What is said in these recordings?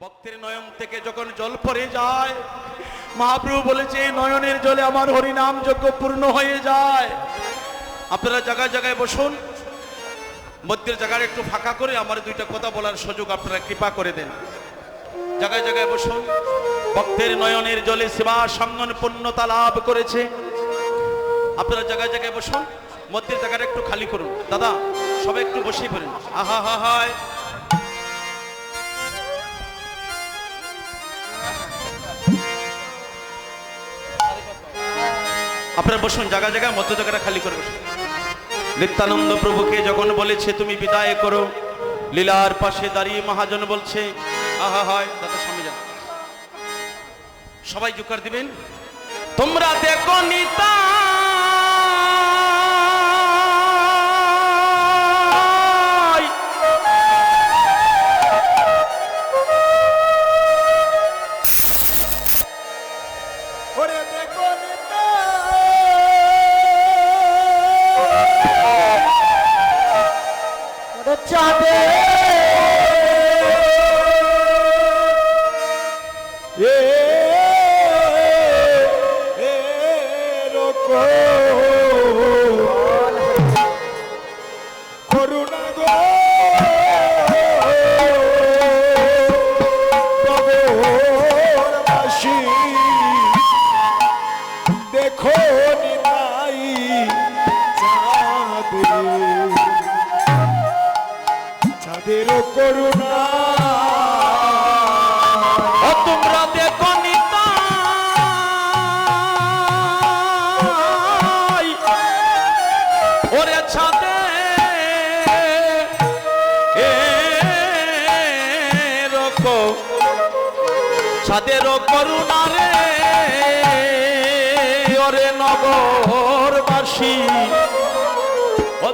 ভক্তের নয়ন থেকে যখন জল পড়ে যায়, মহাপ্রভু বলেছে, নয়নের জলে আমার হরিনাম যজ্ঞ পূর্ণ হয়ে যায়। আপনারা জায়গায় জায়গায় বসুন। মধ্যের জায়গায় একটু ফাঁকা করে আমার দুইটা কথা বলার সুযোগ আপনারা কৃপা করে দেন। জায়গায় জায়গায় বসুন। ভক্তের নয়নের জলে সেবা সঙ্গন পূর্ণতা লাভ করেছে। আপনারা জায়গায় জায়গায় বসুন। মধ্যের জায়গাটা একটু খালি করুন। দাদা, সবাই একটু বসে পড়ুন। আহা, হা, হায়। আপনারা বসুন জায়গা জায়গায়, মধ্য জায়গাটা খালি করে বসুন। নিত্যানন্দ প্রভুকে যখন বলেছে, তুমি বিদায় করো। লীলার পাশে দাঁড়িয়ে মহাজন বলছে, আহা, হয়, দাদা স্বামী যান সবাই জুকার দিবেন। তোমরা দেখো নিতা ওরে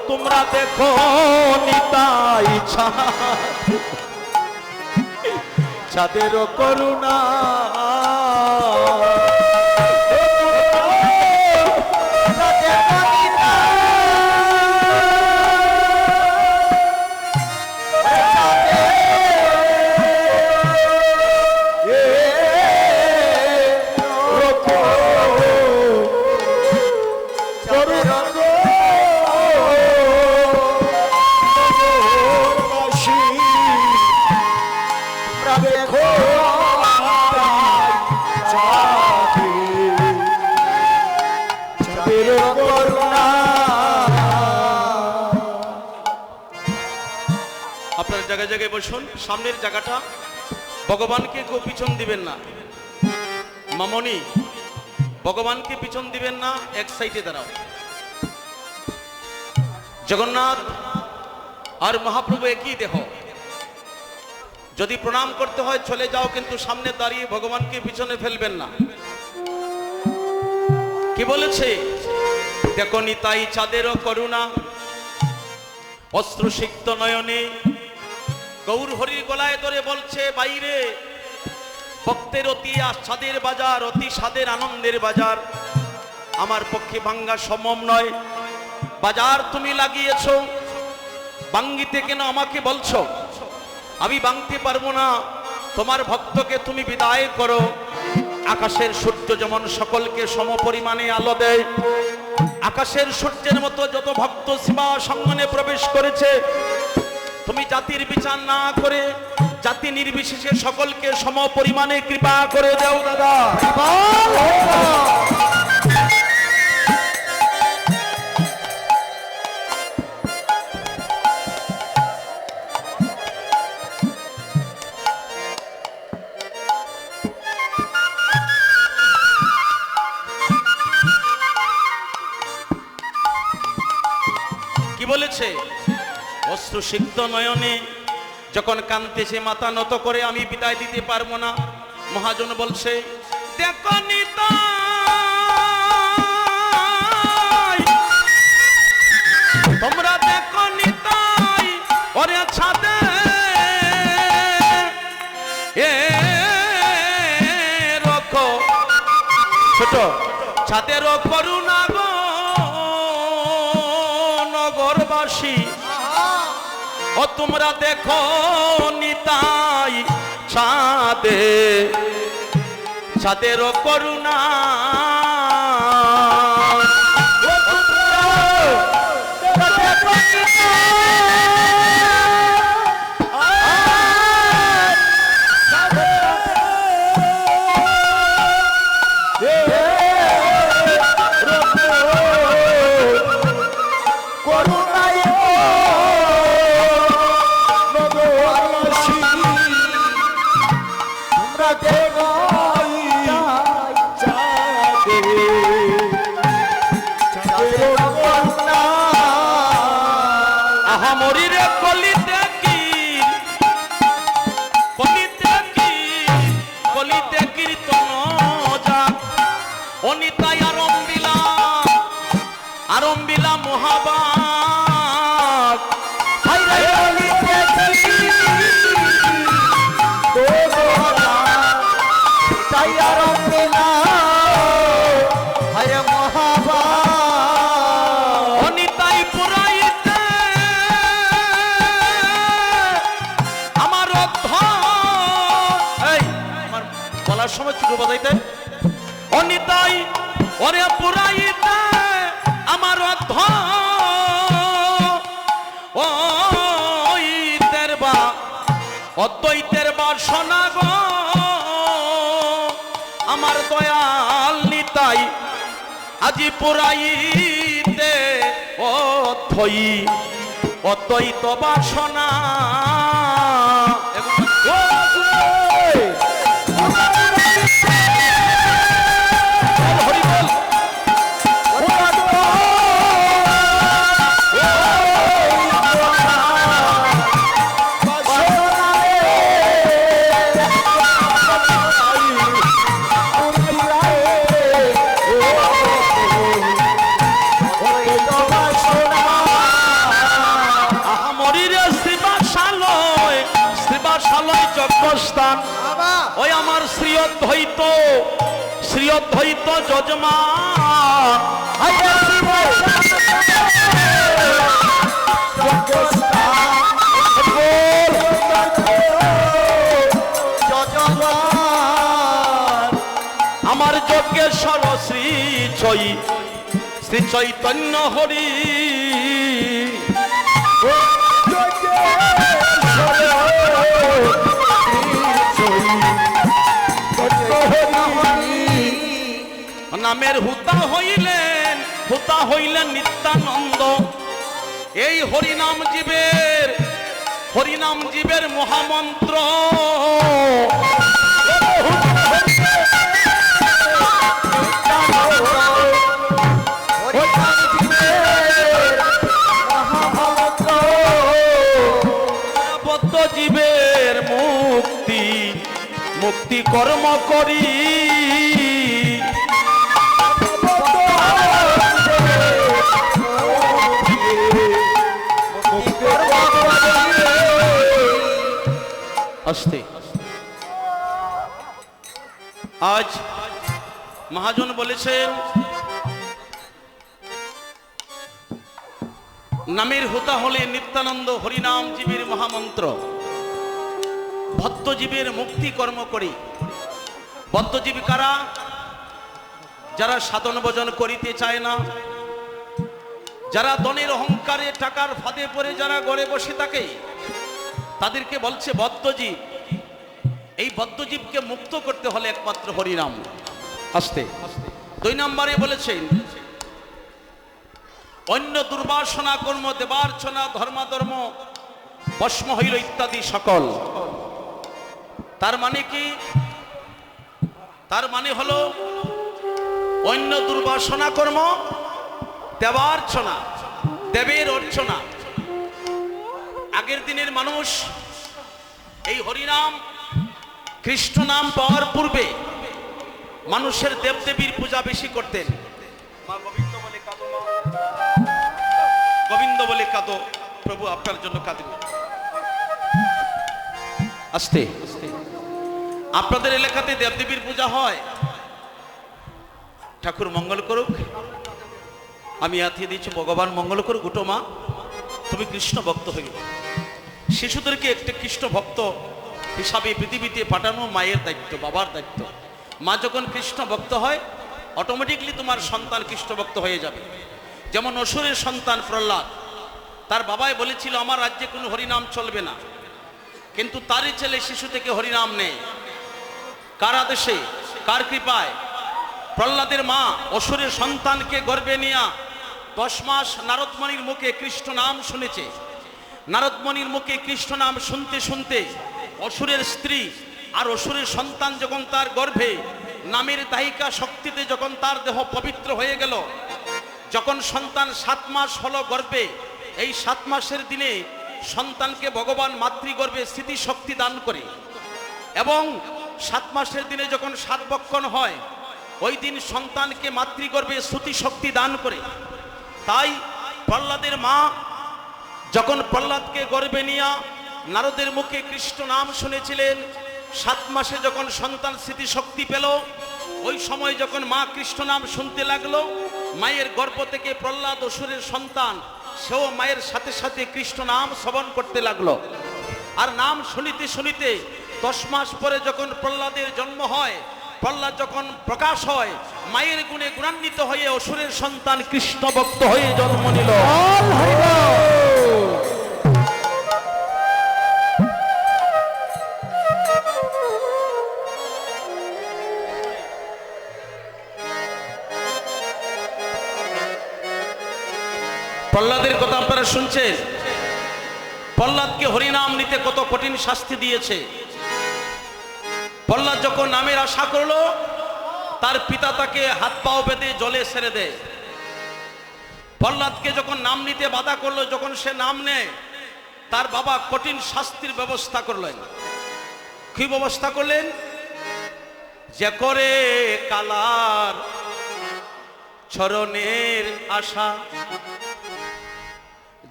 তোমরা দেখো নিতাই ছাদের করুণা। আপনার জায়গায় জায়গায় বসুন। সামনের জায়গাটা ভগবানকে কেউ পিছন দিবেন না। মামনি, ভগবানকে পিছন দিবেন না, এক সাইডে দাঁড়াও। জগন্নাথ আর মহাপ্রভু একই দেহ। যদি প্রণাম করতে হয়, চলে যাও, কিন্তু সামনে দাঁড়িয়ে ভগবানকে পিছনে ফেলবেন না। কি বলেছে? দেখো নিতাই চাঁদেরও করুণা, অস্ত্রসিক্ত নয়নে গৌর হরির গলায় ধরে বলছে, বাইরে, ভক্তের অতি আস্বাদের বাজার, অতি স্বাদের আনন্দের বাজার। আমার পক্ষে ভাঙ্গা সম্ভব নয়। বাজার তুমি লাগিয়েছ বাঙ্গিতে কেন আমাকে বলছো? আমি বাংতে পারব না। তোমার ভক্তকে তুমি বিদায় করো। আকাশের সূর্য যেমন সকলকে সমপরিমাণে আলো দেয়, আকাশের সূর্যের মতো যত ভক্ত সীমা সঙ্গনে প্রবেশ করেছে তুমি জাতির বিচার না করে জাতি নির্বিশেষে সকলকে সম পরিমাণে কৃপা করে দাও দাদা। সিদ্ধ নয়নে যখন কান্তেছে মাথা নত করে আমি বিদায় দিতে পারব না। মহাজন বলছে দেখো নিতাই, তোমরা দেখো নিতাই ওরে ছাদে এ রকো ছোট। ছাদের করুণা ও তোমরা দেখো নিতাই ছাদে ছাদের করুণা। গো আমার দয়াল নিতাই আজি পুরাইতে অথই অতই বাসনা। হরি যজ্ঞস্থান ওই আমার শ্রী অদ্বৈত শ্রী অদ্বৈত যজমা আমার যজ্ঞেশ্বর শ্রী চৈ শ্রী চৈতন্য হরি। নামের হুতা হইলেন হুতা হইলেন নিত্যানন্দ। এই হরিনাম জীবের হরিনাম জীবের মহামন্ত্র। জীবের মুক্তি মুক্তি কর্ম করি। আসতে। আজ মহাজন বলেছেন, নামের হোতা হলে নিত্যানন্দ হরিনাম জীবের মহামন্ত্র। ভক্তজীবের মুক্তি কর্ম করি। বদ্ধজীবী কারা? যারা সাধন ভোজন করিতে চায় না। যারা দনের অহংকারে টাকার ফাঁদে পড়ে, যারা গড়ে বসে থাকে। তাদেরকে বলছে বদ্ধজীব এই বদ্ধজীবকে মুক্ত করতে হলে একমাত্র হরিনাম। আসতে। দুই নম্বরে বলেছেন অন্য দুর্বাসনা কর্ম দেবার্চনা ধর্মাধর্ম ভস্ম হইল ইত্যাদি সকল। তার মানে কি? তার মানে হলো অন্য দুর্বাসনা কর্ম দেবার্চনা দেবের অর্চনা আগের দিনের মানুষ, এই হরিনাম কৃষ্ণ নাম পাওয়ার পূর্বে মানুষের দেবদেবীর পূজা বেশি করতেন। গোবিন্দ বলে কাঁদো গোবিন্দ বলে প্রভু আপনার জন্য কাঁদবে আস্তে। আপনাদের এলাকাতে দেবদেবীর পূজা হয়। ঠাকুর মঙ্গল করুক। আমি আথিয়ে দিচ্ছি, ভগবান মঙ্গল করুক। উঠো মা, তুমি কৃষ্ণ ভক্ত হইল শিশুদেরকে একটি কৃষ্ণ ভক্ত হিসাবে পৃথিবীতে পাঠানো মায়ের দায়িত্ব, বাবার দায়িত্ব। মা যখন কৃষ্ণ ভক্ত হয় অটোমেটিকলি তোমার সন্তান কৃষ্ণ ভক্ত হয়ে যাবে। যেমন অসুরের সন্তান প্রহ্লাদ, তার বাবাই বলেছিল, আমার রাজ্যে কোনো হরিনাম চলবে না। কিন্তু তারই ছেলে শিশু থেকে হরিনাম নেই কার আদেশে? কার কৃপায়? প্রহ্লাদের মা অসুরের সন্তানকে গর্বে নিয়া দশ মাস নারদমণির মুখে কৃষ্ণ নাম শুনেছে। নারদমণির মুখে কৃষ্ণ নাম শুনতে শুনতে অসুরের স্ত্রী আর অসুরের সন্তান যখন তার গর্ভে, নামের দায়িকা শক্তিতে যখন তার দেহ পবিত্র হয়ে গেল, যখন সন্তান সাত মাস হলো গর্ভে, এই সাত মাসের দিনে সন্তানকে ভগবান মাতৃগর্ভে স্মৃতিশক্তি দান করে এবং সাত মাসের দিনে যখন সাত বক্ষণ হয়, ওই দিন সন্তানকে মাতৃগর্ভে শ্রুতি শক্তি দান করে। তাই প্রহ্লাদের মা যখন প্রহ্লাদকে গর্বে নিয়া নারদের মুখে কৃষ্ণ নাম শুনেছিলেন, সাত মাসে যখন সন্তান স্মৃতিশক্তি পেল, ওই সময় যখন মা কৃষ্ণ নাম শুনতে লাগল, মায়ের গর্ভ থেকে প্রহ্লাদ অসুরের সন্তান, সেও মায়ের সাথে সাথে কৃষ্ণ নাম শ্রবণ করতে লাগল। আর নাম শুনিতে শুনিতে দশ মাস পরে যখন প্রহ্লাদের জন্ম হয়, প্রহ্লাদ যখন প্রকাশ হয়, মায়ের গুণে গুণান্বিত হয়ে অসুরের সন্তান কৃষ্ণ ভক্ত হয়ে জন্ম নিল। প্রহ্লাদের কথা আপনারা শুনছেন? প্রহ্লাদকে হরিনাম নিতে কত কঠিন শাস্তি দিয়েছে। প্রহ্লাদ যখন নামের আশা করল, তার পিতা তাকে হাত পাও বেঁধে জলে ছেড়ে দেয়। প্রহ্লাদকে যখন নাম নিতে বাধা করল, যখন সে নাম নেয়, তার বাবা কঠিন শাস্তির ব্যবস্থা করলেন। কি ব্যবস্থা করলেন? যে করে কালার, চরণের আশা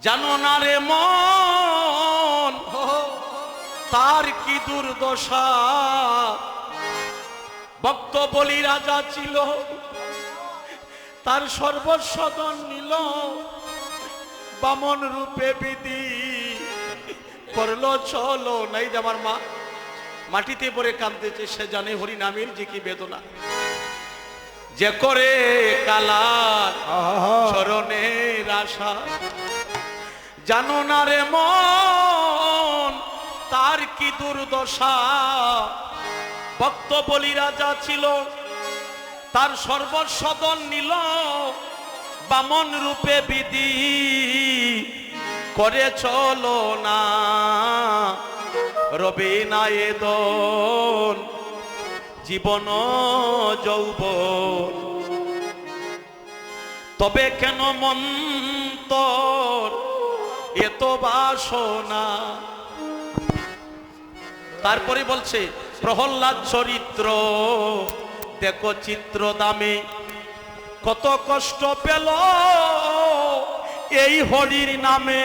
জানো না রে মন? তার কি দুর্দশা? ভক্ত বলি রাজা ছিল তার সর্বস্বদন নিল বামন রূপে বিধি করল চলো। নাই যে আমার মা মাটিতে পড়ে কাঁদতেছে সে জানে হরিনামের যে কি বেদনা। যে করে কালার আহা। চরণের আশা জানো না রে মন, তার কি দুর্দশা? ভক্ত বলি রাজা ছিল, তার সর্বস্বদন নিল, বামন রূপে বিধি করে চলো না। রবি নায়েদন জীবন যৌব তবে কেন মন্তর এত বাসনা। তারপরে বলছে, প্রহ্লাদ চরিত্র, দেখো চিত্র দামে কত কষ্ট পেল এই হরির নামে।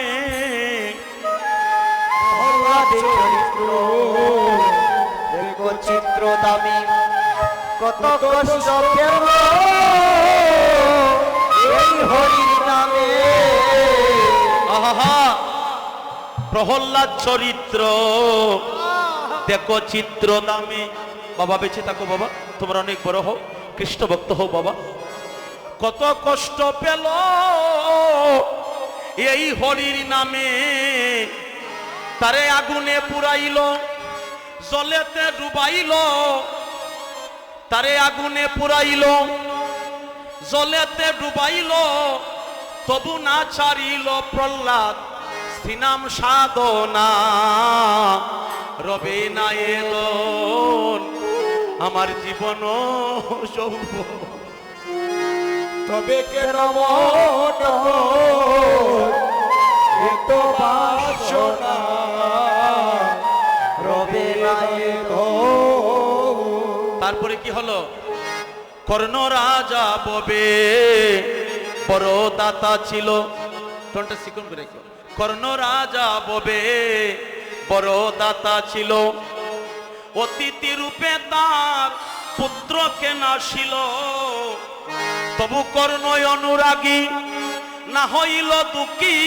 চিত্র দামি কত কষ্ট পেল এই হরির প্রহ্লাদ চরিত্র। দেখো চিত্র দামে বাবা, বেঁচে থাকো বাবা, তোমরা অনেক বড় হও কৃষ্ণ ভক্ত হও বাবা। কত কষ্ট পেল এই হরির নামে। তারে আগুনে পুরাইল, জলেতে ডুবাইল। তারে আগুনে পুরাইল, জলেতে ডুবাইল, তবু না ছাড়িল প্রহ্লাদ। শ্রীনাম সাধনা। রবে না এলো, আমার জীবন যৌবন তবে কেন এত বাসনা। রবে নাই গো তারপরে কি হলো? কর্ণ রাজা ববে, বড় দাতা ছিল। টোনটা সিকুন করে রেখো। কর্ণ রাজা ববে, বড় দাতা ছিল। অতিথি রূপে তার পুত্রকে নাসিল তবু কর্ণই অনুরাগী, না হইল দুঃখী।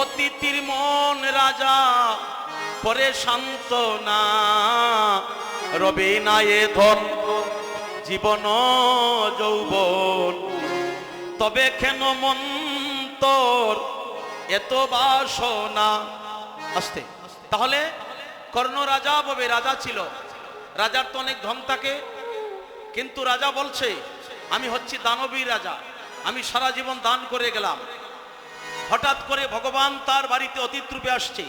অতিথির মন রাজা পরে শান্ত না। রবে না এ ধন, জীবন যৌবন। তবে কেন মন্তর এত বাসনা। আসতে। তাহলে কর্ণ রাজা ববে রাজা ছিল। রাজার তো অনেক ধন থাকে। কিন্তু রাজা বলছে, আমি হচ্ছি দানবী রাজা। আমি সারা জীবন দান করে গেলাম। হঠাৎ করে ভগবান তার বাড়িতে অতীত রূপে আসছে।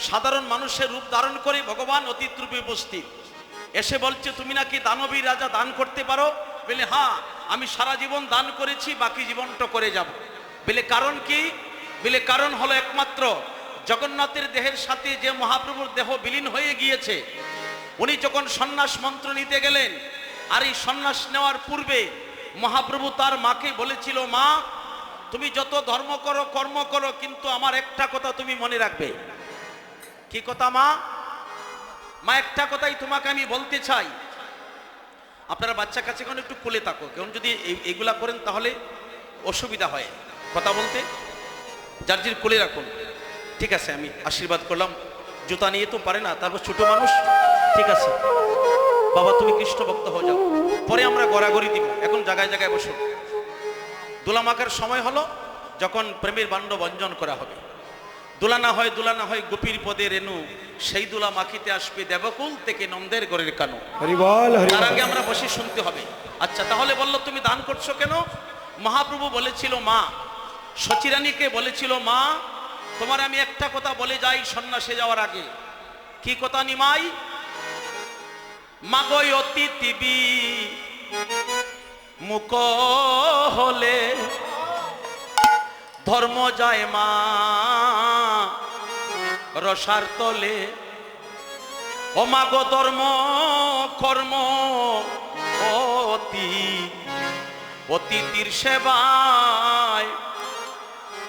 সাধারণ মানুষের রূপ ধারণ করে ভগবান অতীত রূপে উপস্থিত। এসে বলছে, তুমি নাকি দানবী রাজা দান করতে পারো? বলে হ্যাঁ আমি সারা জীবন দান করেছি, বাকি জীবনটা করে যাব। বলে, কারণ কি? বলে কারণ হলো একমাত্র জগন্নাথের দেহের সাথে যে মহাপ্রভুর দেহ বিলীন হয়ে গিয়েছে, উনি যখন সন্ন্যাস মন্ত্র নিতে গেলেন, আর এই সন্ন্যাস নেওয়ার পূর্বে মহাপ্রভু তার মাকে বলেছিল, মা, তুমি যত ধর্ম করো, কর্ম করো, কিন্তু আমার একটা কথা তুমি মনে রাখবে। কি কথা, মা? মা, একটা কথাই তোমাকে আমি বলতে চাই। আপনারা বাচ্চা কাছে এখন একটু কোলে থাকো, কেউ যদি এই- এইগুলা করেন তাহলে অসুবিধা হয়। কথা বলতে যার জির কোলে রাখুন। ঠিক আছে আমি আশীর্বাদ করলাম। জুতা নিয়ে তো পারে না তারপর ছোট মানুষ। ঠিক আছে। বাবা তুমি কৃষ্ণ ভক্ত হয়ে যাও। পরে আমরা গড়াগড়ি দিব। এখন জায়গায় জায়গায় বসুন। দোলা মাখার সময় হলো যখন প্রেমের বাণ্ড বঞ্জন করা হবে। দোলা না হয় দোলা না হয় গোপীর পদে রেণু। সেই দোলা মাখিতে আসবে দেবকুল থেকে নন্দের গড়ের কানু। তার আগে আমরা বসে শুনতে হবে। আচ্ছা তাহলে বলল তুমি দান করছ কেন? মহাপ্রভু বলেছিল মা সচিরানীকে বলেছিল, মা, তোমার আমি একটা কথা বলে যাই সন্ন্যাসে যাওয়ার আগে। কি কথা নিমাই? মাগই অতি তিবি মুক হলে ধর্ম যায় মা, রসার তলে। অমাগ ধর্ম, কর্ম, অতি, অতিথির সেবায়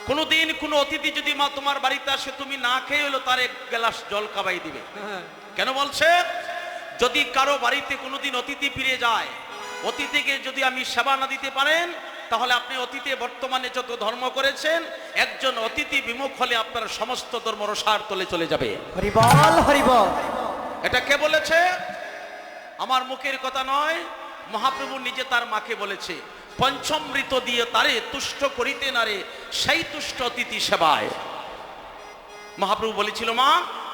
কোনোদিন কোনো অতিথি যদি মা তোমার বাড়িতে আসে তুমি না খেয়ে হলো তার এক গ্লাস জল খাবাই দিবে। কেন বলছে? যদি কারও বাড়িতে কোনোদিন অতিথি ফিরে যায় অতিথিকে যদি আমি সেবা না দিতে পারেন তাহলে আপনি অতীতে বর্তমানে যত ধর্ম করেছেন একজন অতিথি বিমুখ হলে আপনার সমস্ত ধর্ম রসার তলে চলে যাবে। হরি বল হরি বল এটা কে বলেছে? আমার মুখের কথা নয় মহাপ্রভু নিজে তার মাকে বলেছে। পঞ্চমৃত দিয়ে তারে তুষ্ট করিতে নারে সেই তুষ্ট অতিথি সেবায়। মহাপ্রভু বলেছিল, মা,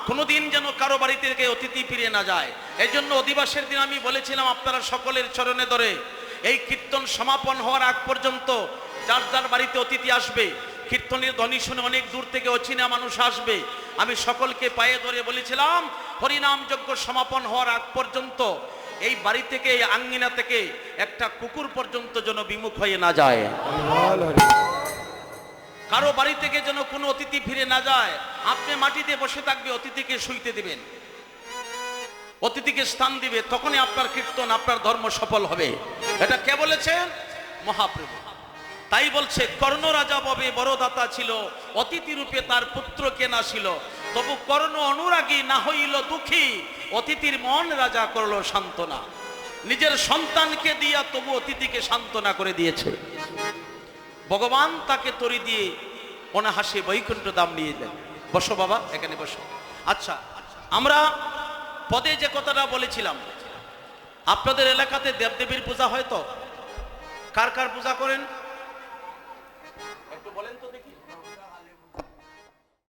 কোনোদিন যেন কারও বাড়িতে অতিথি ফিরে না যায়। এই জন্য অধিবাসের দিন আমি বলেছিলাম আপনারা সকলের চরণে ধরে, এই কীর্তন সমাপন হওয়ার আগ পর্যন্ত যার যার বাড়িতে অতিথি আসবে, কীর্তনের ধ্বনি শুনে অনেক দূর থেকে অচিনা মানুষ আসবে। আমি সকলকে পায়ে ধরে বলেছিলাম, হরিনাম যজ্ঞ সমাপন হওয়ার আগ পর্যন্ত এই বাড়ি থেকে, এই আঙ্গিনা থেকে একটা কুকুর পর্যন্ত যেন বিমুখ হয়ে না যায়। কারও বাড়ি থেকে যেন কোনো অতিথি ফিরে না যায়, আপনি মাটিতে বসে থাকবে, অতিথিকে শুইতে দিবেন। অতিথিকে স্থান দিবে, তখনই আপনার কীর্তন, আপনার ধর্ম সফল হবে। এটা কে বলেছেন? মহাপ্রভু। তাই বলছে কর্ণ রাজা ববে বড়দাতা ছিল, অতিথি রূপে তার পুত্র কেনা ছিল। তবু কর্ণ অনুরাগী না হইল দুঃখী অতিথির মন রাজা করল সান্ত্বনা। নিজের সন্তানকে দিয়া তবু অতিথিকে সান্ত্বনা করে দিয়েছে। ভগবান তাকে তরি দিয়ে অনাহাসে বৈকুণ্ঠ দাম নিয়ে দেন বসো বাবা, এখানে বসো। আচ্ছা আমরা পদে যে কথাটা বলেছিলাম, আপনাদের এলাকাতে দেবদেবীর পূজা হয় তো? কার কার পূজা করেন? একটু বলেন তো